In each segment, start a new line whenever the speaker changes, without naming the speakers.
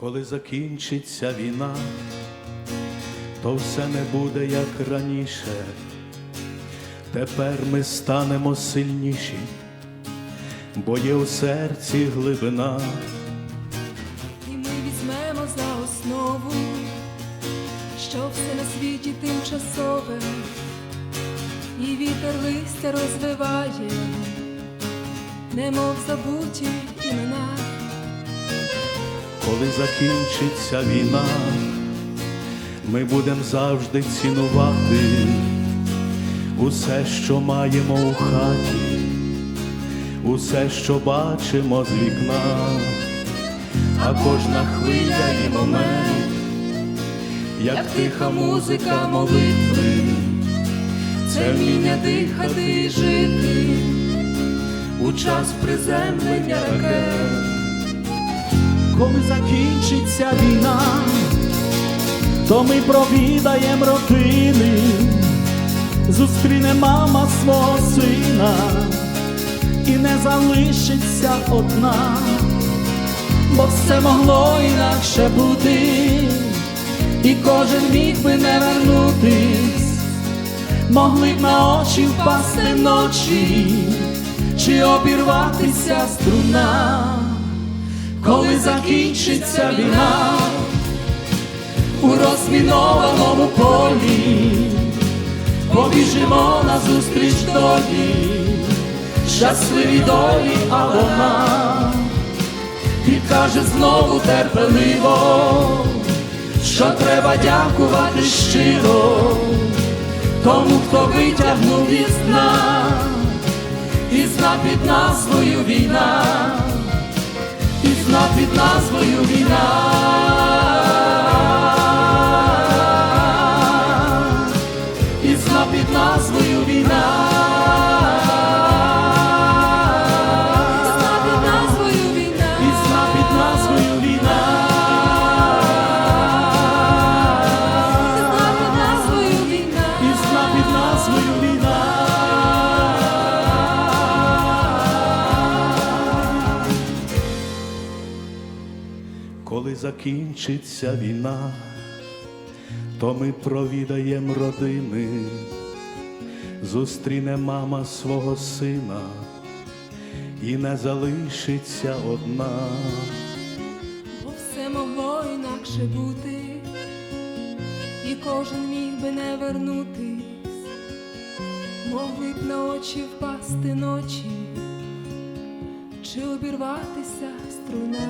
Коли закінчиться війна, то все не буде як раніше. Тепер ми станемо сильніші, бо є у серці глибина.
І ми візьмемо за основу, що все на світі тимчасове, і вітер листя розвиває, немов забуті імена.
Коли закінчиться війна, ми будемо завжди цінувати усе, що маємо у хаті, усе, що бачимо з вікна, а кожна хвиля і момент, як тиха музика молитви,
Це вміння дихати і жити
у час приземлення ракет.
Коли закінчиться війна, то ми провідаємо родини, зустріне мама свого сина і не залишиться одна, бо все могло інакше бути, і кожен міг би не вернутись, могли б на очі впасти ночі, чи обірватися струна закінчиться війна. У розмінованому полі, побіжимо на зустріч долі, щасливі долі, а вона і каже знову терпеливо, що треба дякувати щиро тому, хто витягнув із дна. І зна під назвою війна і під назвою війна. І під назвою війна.
Зна під назвою війна.
І під назвою війна.
Зна під назвою війна.
І під назвою
Коли закінчиться війна, то ми провідаємо родини, зустріне мама свого сина і не залишиться одна.
Бо все могло інакше бути, і кожен міг би не вернутись, могли б на очі впасти ночі, чи обірватися струна.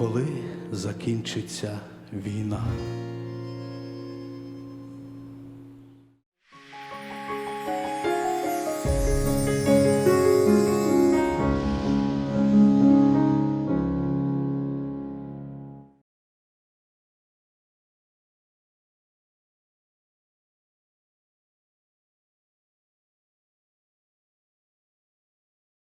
Коли закінчиться війна.